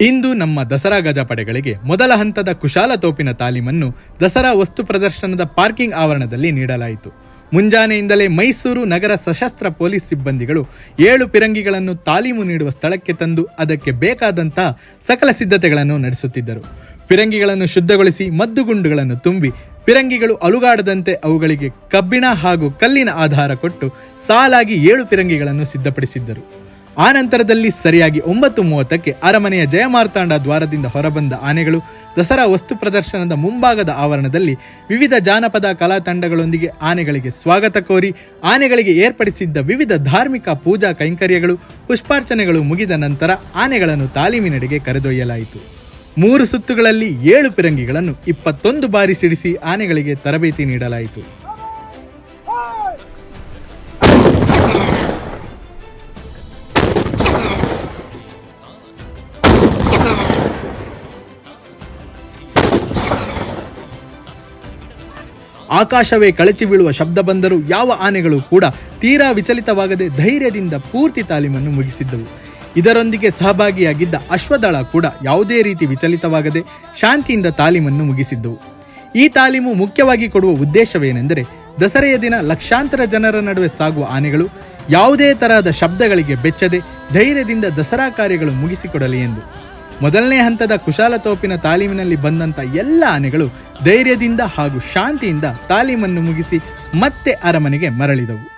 ಇಂದು ನಮ್ಮ ದಸರಾ ಗಜಪಡೆಗಳಿಗೆ ಮೊದಲ ಹಂತದ ಕುಶಾಲ ತೋಪಿನ ತಾಲೀಮನ್ನು ದಸರಾ ವಸ್ತು ಪ್ರದರ್ಶನದ ಪಾರ್ಕಿಂಗ್ ಆವರಣದಲ್ಲಿ ನೀಡಲಾಯಿತು. ಮುಂಜಾನೆಯಿಂದಲೇ ಮೈಸೂರು ನಗರ ಸಶಸ್ತ್ರ ಪೊಲೀಸ್ ಸಿಬ್ಬಂದಿಗಳು ಏಳು ಪಿರಂಗಿಗಳನ್ನು ತಾಲೀಮು ನೀಡುವ ಸ್ಥಳಕ್ಕೆ ತಂದು ಅದಕ್ಕೆ ಬೇಕಾದಂತಹ ಸಕಲ ಸಿದ್ಧತೆಗಳನ್ನು ನಡೆಸುತ್ತಿದ್ದರು. ಪಿರಂಗಿಗಳನ್ನು ಶುದ್ಧಗೊಳಿಸಿ ಮದ್ದುಗುಂಡುಗಳನ್ನು ತುಂಬಿ ಪಿರಂಗಿಗಳು ಅಲುಗಾಡದಂತೆ ಅವುಗಳಿಗೆ ಕಬ್ಬಿಣ ಹಾಗೂ ಕಲ್ಲಿನ ಆಧಾರ ಕೊಟ್ಟು ಸಾಲಾಗಿ ಏಳು ಪಿರಂಗಿಗಳನ್ನು ಸಿದ್ಧಪಡಿಸಿದ್ದರು. ಆ ನಂತರದಲ್ಲಿ ಸರಿಯಾಗಿ ಒಂಬತ್ತು ಮೂವತ್ತಕ್ಕೆ ಅರಮನೆಯ ಜಯಮಾರ್ತಾಂಡ ದ್ವಾರದಿಂದ ಹೊರಬಂದ ಆನೆಗಳು ದಸರಾ ವಸ್ತು ಪ್ರದರ್ಶನದ ಮುಂಭಾಗದ ಆವರಣದಲ್ಲಿ ವಿವಿಧ ಜಾನಪದ ಕಲಾ ತಂಡಗಳೊಂದಿಗೆ ಆನೆಗಳಿಗೆ ಸ್ವಾಗತ ಕೋರಿ, ಆನೆಗಳಿಗೆ ಏರ್ಪಡಿಸಿದ್ದ ವಿವಿಧ ಧಾರ್ಮಿಕ ಪೂಜಾ ಕೈಂಕರ್ಯಗಳು, ಪುಷ್ಪಾರ್ಚನೆಗಳು ಮುಗಿದ ನಂತರ ಆನೆಗಳನ್ನು ತಾಲೀಮಿನೆಡೆಗೆ ಕರೆದೊಯ್ಯಲಾಯಿತು. ಮೂರು ಸುತ್ತುಗಳಲ್ಲಿ ಏಳು ಪಿರಂಗಿಗಳನ್ನು ಇಪ್ಪತ್ತೊಂದು ಬಾರಿ ಸಿಡಿಸಿ ಆನೆಗಳಿಗೆ ತರಬೇತಿ ನೀಡಲಾಯಿತು. ಆಕಾಶವೇ ಕಳಚಿ ಬೀಳುವ ಶಬ್ದ ಬಂದರೂ ಯಾವ ಆನೆಗಳು ಕೂಡ ತೀರಾ ವಿಚಲಿತವಾಗದೆ ಧೈರ್ಯದಿಂದ ಪೂರ್ತಿ ತಾಲೀಮನ್ನು ಮುಗಿಸಿದ್ದವು. ಇದರೊಂದಿಗೆ ಸಹಭಾಗಿಯಾಗಿದ್ದ ಅಶ್ವದಳ ಕೂಡ ಯಾವುದೇ ರೀತಿ ವಿಚಲಿತವಾಗದೆ ಶಾಂತಿಯಿಂದ ತಾಲೀಮನ್ನು ಮುಗಿಸಿದ್ದವು. ಈ ತಾಲೀಮು ಮುಖ್ಯವಾಗಿ ಕೊಡುವ ಉದ್ದೇಶವೇನೆಂದರೆ ದಸರೆಯ ದಿನ ಲಕ್ಷಾಂತರ ಜನರ ನಡುವೆ ಸಾಗುವ ಆನೆಗಳು ಯಾವುದೇ ತರಹದ ಶಬ್ದಗಳಿಗೆ ಬೆಚ್ಚದೆ ಧೈರ್ಯದಿಂದ ದಸರಾ ಕಾರ್ಯಗಳು ಮುಗಿಸಿಕೊಡಲಿ ಎಂದು. ಮೊದಲನೇ ಹಂತದ ಕುಶಾಲತೋಪಿನ ತಾಲೀಮಿನಲ್ಲಿ ಬಂದಂತ ಎಲ್ಲ ಆನೆಗಳು ಧೈರ್ಯದಿಂದ ಹಾಗೂ ಶಾಂತಿಯಿಂದ ತಾಲೀಮನ್ನು ಮುಗಿಸಿ ಮತ್ತೆ ಅರಮನೆಗೆ ಮರಳಿದವು.